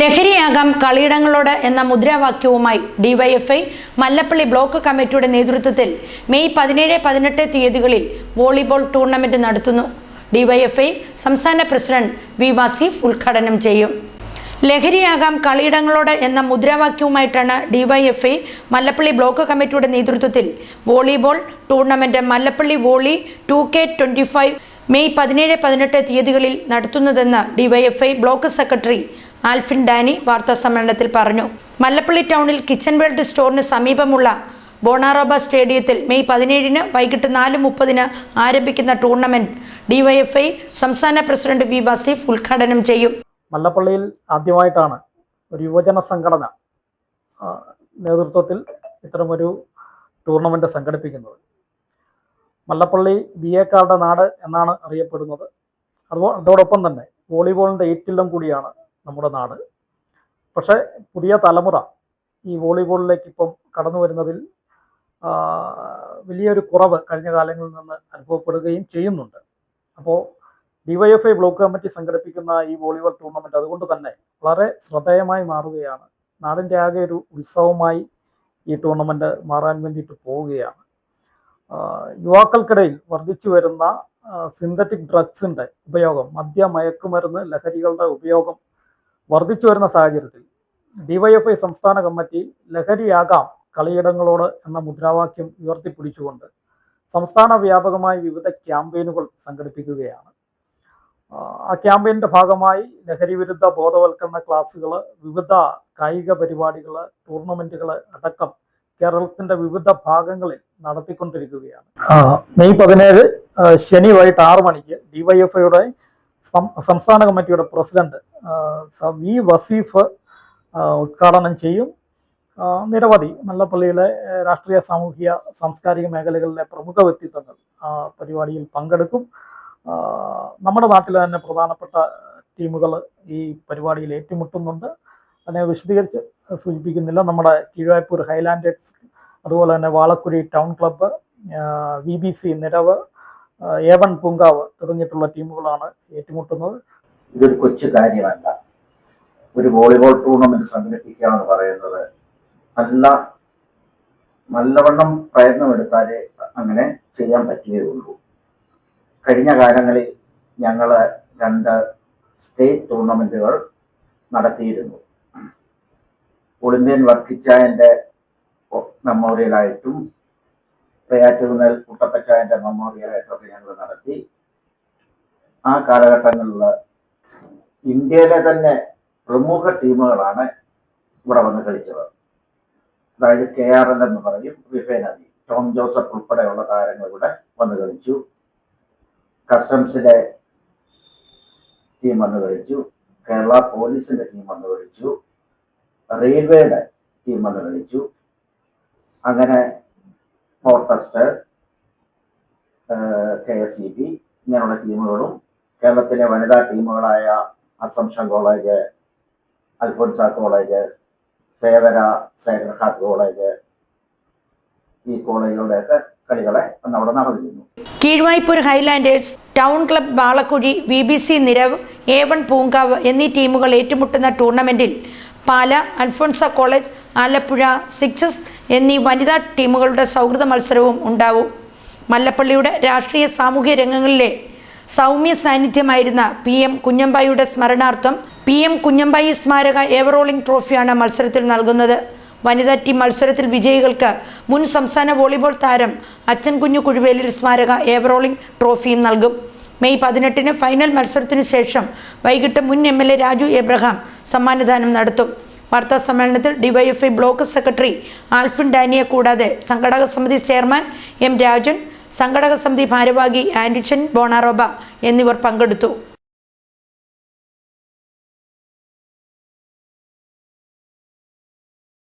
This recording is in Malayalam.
ലഹരിയാകാം കളിയിടങ്ങളോട് എന്ന മുദ്രാവാക്യവുമായി ഡിവൈഎഫ്ഐ മല്ലപ്പള്ളി ബ്ലോക്ക് കമ്മിറ്റിയുടെ നേതൃത്വത്തിൽ മെയ് പതിനേഴ് പതിനെട്ട് തീയതികളിൽ വോളിബോൾ ടൂർണമെന്റ് നടത്തുന്നു. ഡിവൈഎഫ്ഐ സംസ്ഥാന പ്രസിഡന്റ് വി വസീഫ് ഉദ്ഘാടനം ചെയ്യും. ലഹരിയാകാം കളിയിടങ്ങളോട് എന്ന മുദ്രാവാക്യവുമായിട്ടാണ് ഡിവൈഎഫ്ഐ മല്ലപ്പള്ളി ബ്ലോക്ക് കമ്മിറ്റിയുടെ നേതൃത്വത്തിൽ volleyball tournament Mallappally volley two K twenty five May പതിനേഴ് പതിനെട്ട് തീയതികളിൽ നടത്തുന്നതെന്ന് DYFI block secretary Alfin Dani വാർത്താ സമ്മേളനത്തിൽ പറഞ്ഞു മല്ലപ്പള്ളി ടൗണിൽ കിച്ചൺ വേൾഡ് സ്റ്റോറിന് സമീപമുള്ള ബോണാറോബ സ്റ്റേഡിയത്തിൽ മെയ് പതിനേഴിന് വൈകിട്ട് നാല് മുപ്പതിന് ആരംഭിക്കുന്ന ടൂർണമെന്റ് ഡിവൈഎഫ്ഐ സംസ്ഥാന പ്രസിഡന്റ് വി വസീഫ് ഉദ്ഘാടനം ചെയ്യും. മല്ലപ്പള്ളിയിൽ ആദ്യമായിട്ടാണ് ഒരു യുവജന സംഘടന നേതൃത്വത്തിൽ ഇത്തരമൊരു ടൂർണമെന്റ് സംഘടിപ്പിക്കുന്നത്. മല്ലപ്പള്ളി ബി എക്കാരുടെ നാട് എന്നാണ് അറിയപ്പെടുന്നത്. അതോ അതോടൊപ്പം തന്നെ വോളിബോളിന്റെ ഏറ്റില്ലം കൂടിയാണ് നമ്മുടെ നാട്. പക്ഷേ പുതിയ തലമുറ ഈ വോളിബോളിലേക്ക് ഇപ്പം കടന്നു വരുന്നതിൽ വലിയൊരു കുറവ് കഴിഞ്ഞ കാലങ്ങളിൽ നിന്ന് അനുഭവപ്പെടുകയും ചെയ്യുന്നുണ്ട്. അപ്പോൾ ഡിവൈഎഫ്ഐ ബ്ലോക്ക് കമ്മിറ്റി സംഘടിപ്പിക്കുന്ന ഈ വോളിബോൾ ടൂർണമെന്റ് അതുകൊണ്ട് തന്നെ വളരെ ശ്രദ്ധേയമായി മാറുകയാണ്. നാടിന്റെ ആകെ ഒരു ഉത്സവമായി ഈ ടൂർണമെന്റ് മാറാൻ വേണ്ടിയിട്ട് പോവുകയാണ്. യുവാക്കൾക്കിടയിൽ വർദ്ധിച്ചു വരുന്ന സിന്തറ്റിക് ഡ്രഗ്സിന്റെ ഉപയോഗം മദ്യ മയക്കുമരുന്ന് ലഹരികളുടെ ഉപയോഗം വർദ്ധിച്ചു വരുന്ന സാഹചര്യത്തിൽ ഡിവൈഎഫ്ഐ സംസ്ഥാന കമ്മിറ്റി ലഹരിയാകാം കളിയിടങ്ങളോട് എന്ന മുദ്രാവാക്യം ഉയർത്തിപ്പിടിച്ചുകൊണ്ട് സംസ്ഥാന വ്യാപകമായി വിവിധ ക്യാമ്പയിനുകൾ സംഘടിപ്പിക്കുകയാണ്. ആ, ക്യാമ്പയിന്റെ ഭാഗമായി ലഹരി വിരുദ്ധ ബോധവൽക്കരണ ക്ലാസ്സുകൾ വിവിധ കായിക പരിപാടികൾ ടൂർണമെന്റുകൾ അടക്കം കേരളത്തിന്റെ വിവിധ ഭാഗങ്ങളിൽ നടത്തിക്കൊണ്ടിരിക്കുകയാണ്. മെയ് പതിനേഴ് ആ, ശനി വൈകിട്ട് ആറ് മണിക്ക് ഡിവൈഎഫ്ഐയുടെ സംസ്ഥാന കമ്മിറ്റിയുടെ പ്രസിഡന്റ് വി വസീഫ് ഉദ്ഘാടനം ചെയ്യും. നിരവധി മല്ലപ്പള്ളിയിലെ രാഷ്ട്രീയ സാമൂഹിക സാംസ്കാരിക മേഖലകളിലെ പ്രമുഖ വ്യക്തിത്വങ്ങൾ പരിപാടിയിൽ പങ്കെടുക്കും. നമ്മുടെ നാട്ടിലെ തന്നെ പ്രധാനപ്പെട്ട ടീമുകൾ ഈ പരിപാടിയിൽ ഏറ്റുമുട്ടുന്നുണ്ട്. അതിനെ വിശദീകരിച്ച് സൂചിപ്പിക്കുന്നില്ല. നമ്മുടെ കീഴായ്പൂർ ഹൈലാൻഡേഴ്സ് അതുപോലെ തന്നെ Valakuzhi town club V B C Nirav A one Poonkavu തുടങ്ങിയിട്ടുള്ള ടീമുകളാണ് ഏറ്റുമുട്ടുന്നത്. ഇതൊരു കൊച്ചു കാര്യമല്ല. ഒരു വോളിബോൾ ടൂർണമെന്റ് സംഘടിപ്പിക്കുക എന്ന് പറയുന്നത് നല്ല നല്ലവണ്ണം പ്രയത്നമെടുത്താലേ അങ്ങനെ ചെയ്യാൻ പറ്റുകയുള്ളൂ കഴിഞ്ഞ കാലങ്ങളിൽ ഞങ്ങൾ രണ്ട് സ്റ്റേറ്റ് ടൂർണമെന്റുകൾ നടത്തിയിരുന്നു. ഒളിമ്പ്യൻ വർക്കിച്ചായന്റെ മെമ്മോറിയലായിട്ടും പേയാറ്റുകുന്നൽ കുട്ടപ്പച്ചായന്റെ മെമ്മോറിയലായിട്ടൊക്കെ ഞങ്ങൾ നടത്തി. ആ കാലഘട്ടങ്ങളിൽ ഇന്ത്യയിലെ തന്നെ പ്രമുഖ ടീമുകളാണ് ഇവിടെ വന്ന് കളിച്ചത്. അതായത് കെ ആർ എൽ എന്ന് പറയും റിഫൈൻ റിഫൈനറി ടോം ജോസഫ് ഉൾപ്പെടെയുള്ള താരങ്ങൾ ഇവിടെ വന്ന് കളിച്ചു. കസ്റ്റംസിലെ ടീം വന്ന് കളിച്ചു. കേരള പോലീസിന്റെ ടീം വന്ന് കളിച്ചു. റെയിൽവേയുടെ ടീം വന്ന് കളിച്ചു. അങ്ങനെ ഫോർട്ടസ്റ്റ് കെ എസ് ഇ ബി ഇങ്ങനെയുള്ള ടീമുകളും കേരളത്തിലെ വനിതാ ടീമുകളായ അസംഷൻ കോളേജ് അൽഫോൻസ കോളേജ് സേവര ഹാർട്ട് കോളേജ് ഈ കോളേജുകളുടെയൊക്കെ കളികളെ അന്ന് അവിടെ നടന്നിരുന്നു. Keezhvaipur Highlanders town club Valakuzhi V B C Nirav A one Poonkavu എന്നീ ടീമുകൾ ഏറ്റുമുട്ടുന്ന ടൂർണമെന്റിൽ പാല അൽഫോൺസ കോളേജ് ആലപ്പുഴ സിക്സസ് എന്നീ വനിതാ ടീമുകളുടെ സൗഹൃദ മത്സരവും ഉണ്ടാവും. മല്ലപ്പള്ളിയുടെ രാഷ്ട്രീയ സാമൂഹ്യ രംഗങ്ങളിലെ സൗമ്യ സാന്നിധ്യമായിരുന്ന പി എം കുഞ്ഞമ്പായിയുടെ സ്മരണാർത്ഥം പി എം കുഞ്ഞമ്പായി സ്മാരക എവറോളിംഗ് ട്രോഫിയാണ് മത്സരത്തിൽ നൽകുന്നത്. വനിതാ ടീം മത്സരത്തിൽ വിജയികൾക്ക് മുൻ സംസ്ഥാന വോളിബോൾ താരം അച്ഛൻ കുഞ്ഞു കുഴുവേലിൽ സ്മാരക എവറോളിംഗ് ട്രോഫിയും നൽകും. മെയ് പതിനെട്ടിന് ഫൈനൽ മത്സരത്തിനു ശേഷം വൈകിട്ട് മുൻ M L A Raju Abraham സമ്മാനദാനം നടത്തും. വാർത്താ സമ്മേളനത്തിൽ ഡിവൈഎഫ്ഐ ബ്ലോക്ക് സെക്രട്ടറി ആൽഫിൻ ഡാനിയെ കൂടാതെ സംഘടക സമിതി ചെയർമാൻ എം രാജൻ സംഘടക സമിതി ഭാരവാഹി ആൻഡിച്ചൻ ബോണാറോബ എന്നിവർ പങ്കെടുത്തു.